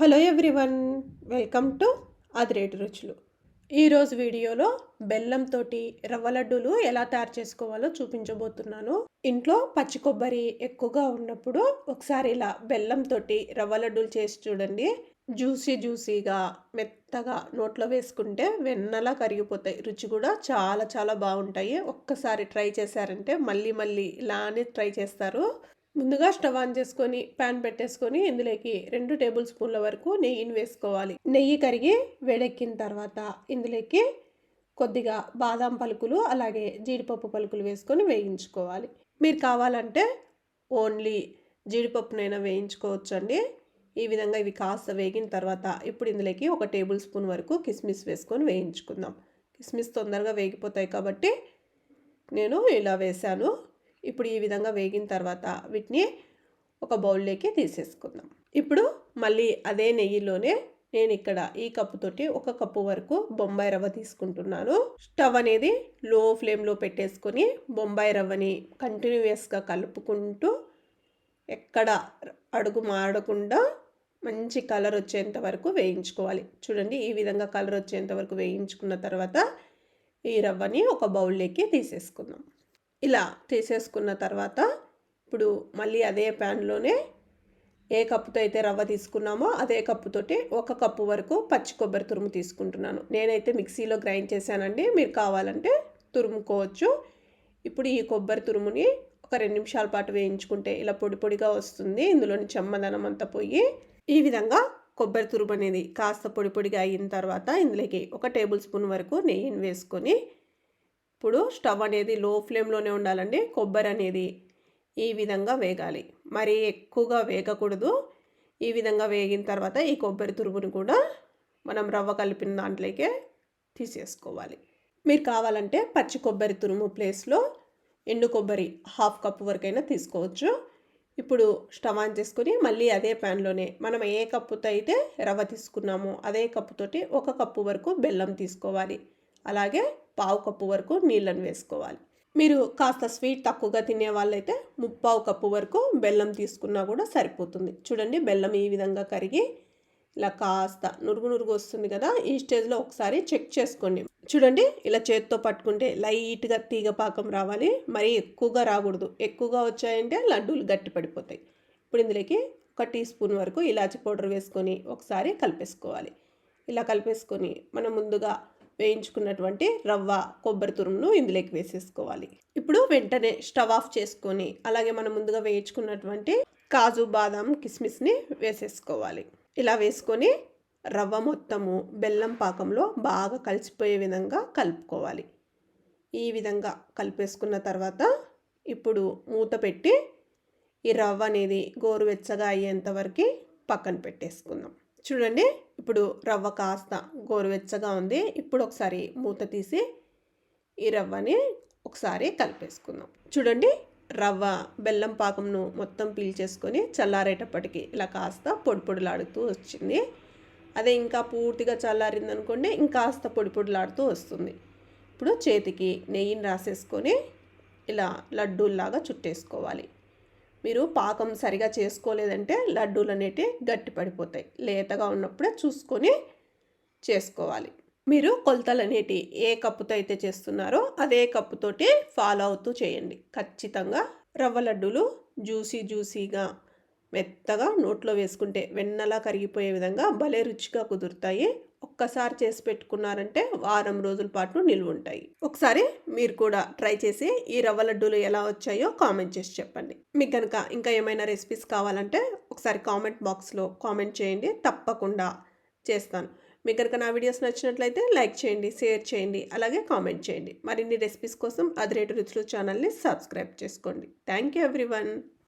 Hello everyone welcome to అదిరేటి రుచులు. ఈరోజు వీడియోలో బెల్లంతో రవ్వ లడ్డూలు ఎలా తయారు చేసుకోవాలో చూపించబోతున్నాను. ఇంట్లో పచ్చి కొబ్బరి ఎక్కువగా ఉన్నప్పుడు ఒకసారి ఇలా బెల్లంతో రవ్వ లడ్డూలు చేసి చూడండి. జ్యూసీ జ్యూసీగా మెత్తగా నోట్లో వేసుకుంటే వెన్నలా కరిగిపోతాయి. రుచి కూడా చాలా చాలా బాగుంటాయి. ఒక్కసారి ట్రై చేశారంటే మళ్ళీ మళ్ళీ ఇలానే ట్రై చేస్తారు. ముందుగా స్టవ్ ఆన్ చేసుకొని ప్యాన్ పెట్టేసుకొని ఇందులోకి రెండు టేబుల్ స్పూన్ల వరకు నెయ్యిని వేసుకోవాలి. నెయ్యి కరిగి వేడెక్కిన తర్వాత ఇందులోకి కొద్దిగా బాదాం పలుకులు అలాగే జీడిపప్పు పలుకులు వేసుకొని వేయించుకోవాలి. మీరు కావాలంటే ఓన్లీ జీడిపప్పునైనా వేయించుకోవచ్చు అండి ఈ విధంగా ఇవి కాస్త వేగిన తర్వాత ఇప్పుడు ఇందులోకి ఒక టేబుల్ స్పూన్ వరకు కిస్మిస్ వేసుకొని వేయించుకుందాం. కిస్మిస్ తొందరగా వేగిపోతాయి కాబట్టి నేను ఇలా వేశాను. ఇప్పుడు ఈ విధంగా వేగిన తర్వాత వీటిని ఒక బౌల్లోకి తీసేసుకుందాం. ఇప్పుడు మళ్ళీ అదే నెయ్యిలోనే నేను ఇక్కడ ఈ కప్పుతోటి ఒక కప్పు వరకు బొంబాయి రవ్వ తీసుకుంటున్నాను. స్టవ్ అనేది లో ఫ్లేమ్లో పెట్టేసుకొని బొంబాయి రవ్వని కంటిన్యూయస్గా కలుపుకుంటూ ఎక్కడ అడుగు మాడకుండా మంచి కలర్ వచ్చేంత వరకు వేయించుకోవాలి. చూడండి ఈ విధంగా కలర్ వచ్చేంత వరకు వేయించుకున్న తర్వాత ఈ రవ్వని ఒక బౌల్లోకి తీసేసుకుందాం. ఇలా తీసేసుకున్న తర్వాత ఇప్పుడు మళ్ళీ అదే ప్యాన్లోనే ఏ కప్పుతో అయితే రవ్వ తీసుకున్నామో అదే కప్పుతోటి ఒక కప్పు వరకు పచ్చి కొబ్బరి తురుము తీసుకుంటున్నాను. నేనైతే మిక్సీలో గ్రైండ్ చేశానండి. మీరు కావాలంటే తురుముకోవచ్చు. ఇప్పుడు ఈ కొబ్బరి తురుముని ఒక రెండు నిమిషాల పాటు వేయించుకుంటే ఇలా పొడి పొడిగా వస్తుంది. ఇందులోని చెమ్మదనం అంతా పోయి ఈ విధంగా కొబ్బరి తురుము అనేది కాస్త పొడి పొడిగా అయిన తర్వాత ఇందులోకి ఒక టేబుల్ స్పూన్ వరకు నెయ్యిని వేసుకొని ఇప్పుడు స్టవ్ అనేది లో ఫ్లేమ్లోనే ఉండాలండి. కొబ్బరి అనేది ఈ విధంగా వేగాలి. మరి ఎక్కువగా వేగకూడదు. ఈ విధంగా వేగిన తర్వాత ఈ కొబ్బరి తురుమును కూడా మనం రవ్వ కలిపిన దాంట్లోకే తీసేసుకోవాలి. మీరు కావాలంటే పచ్చి కొబ్బరి తురుము ప్లేస్లో ఎండు కొబ్బరి హాఫ్ కప్ వరకైనా తీసుకోవచ్చు. ఇప్పుడు స్టవ్ ఆన్ చేసుకుని మళ్ళీ అదే ప్యాన్లోనే మనం ఏ కప్పుతో అయితే రవ్వ తీసుకున్నామో అదే కప్పుతోటి ఒక కప్పు వరకు బెల్లం తీసుకోవాలి. అలాగే పావు కప్పు వరకు నీళ్ళని వేసుకోవాలి. మీరు కాస్త స్వీట్ తక్కువగా తినే వాళ్ళైతే ముప్పావు కప్పు వరకు బెల్లం తీసుకున్నా కూడా సరిపోతుంది. చూడండి బెల్లం ఈ విధంగా కరిగి ఇలా కాస్త నురుగు నురుగు వస్తుంది కదా ఈ స్టేజ్లో ఒకసారి చెక్ చేసుకోండి. చూడండి ఇలా చేతితో పట్టుకుంటే లైట్గా తీగ పాకం రావాలి. మరీ ఎక్కువగా రాకూడదు. ఎక్కువగా వచ్చాయంటే లడ్డూలు గట్టి పడిపోతాయి. ఇప్పుడు ఇందులోకి ఒక టీ స్పూన్ వరకు ఇలాచి పౌడర్ వేసుకొని ఒకసారి కలిపేసుకోవాలి. ఇలా కలిపేసుకొని మనం ముందుగా వేయించుకున్నటువంటి రవ్వ కొబ్బరి తురుమును ఇందులోకి వేసేసుకోవాలి. ఇప్పుడు వెంటనే స్టవ్ ఆఫ్ చేసుకొని అలాగే మనం ముందుగా వేయించుకున్నటువంటి కాజు బాదం కిస్మిస్ని వేసేసుకోవాలి. ఇలా వేసుకొని రవ్వ మొత్తము బెల్లం పాకంలో బాగా కలిసిపోయే విధంగా కలుపుకోవాలి. ఈ విధంగా కలిపేసుకున్న తర్వాత ఇప్పుడు మూత పెట్టి ఈ రవ్వ అనేది గోరువెచ్చగా అయ్యేంత వరకు పక్కన పెట్టేసుకుందాం. చూడండి ఇప్పుడు రవ్వ కాస్త గోరువెచ్చగా ఉంది. ఇప్పుడు ఒకసారి మూత తీసి ఈ రవ్వని ఒకసారి కలిపేసుకుందాం. చూడండి రవ్వ బెల్లం పాకంను మొత్తం పీల్చేసుకొని చల్లారేటప్పటికి ఇలా కాస్త పొడి పొడిలాడుతూ వచ్చింది. అదే ఇంకా పూర్తిగా చల్లారింది అనుకోండి ఇంకాస్త పొడి పొడిలాడుతూ వస్తుంది. ఇప్పుడు చేతికి నెయ్యిని రాసేసుకొని ఇలా లడ్డూల్లాగా చుట్టేసుకోవాలి. మీరు పాకం సరిగా చేసుకోలేదంటే లడ్డూలు అనేటివి గట్టి పడిపోతాయి. లేతగా ఉన్నప్పుడే చూసుకొని చేసుకోవాలి. మీరు కొలతలు అనేటి ఏ కప్పుతో అయితే చేస్తున్నారో అదే కప్పుతోటి ఫాలో అవుతూ చేయండి. ఖచ్చితంగా రవ్వ లడ్డూలు జ్యూసీ జ్యూసీగా మెత్తగా నోట్లో వేసుకుంటే వెన్నలా కరిగిపోయే విధంగా భలే రుచిగా కుదురుతాయి. ఒక్కసారి చేసి పెట్టుకున్నారంటే వారం రోజుల పాటు నిల్వ ఉంటాయి. ఒకసారి మీరు కూడా ట్రై చేసి ఈ రవ్వ లడ్డూలు ఎలా వచ్చాయో కామెంట్ చేసి చెప్పండి. మీకు కనుక ఇంకా ఏమైనా రెసిపీస్ కావాలంటే ఒకసారి కామెంట్ బాక్స్లో కామెంట్ చేయండి. తప్పకుండా చేస్తాను. మీకు కనుక నా వీడియోస్ నచ్చినట్లయితే లైక్ చేయండి షేర్ చేయండి అలాగే కామెంట్ చేయండి. మరిన్ని రెసిపీస్ కోసం అదిరేటు రుచులు ఛానల్ని సబ్స్క్రైబ్ చేసుకోండి. Thank you everyone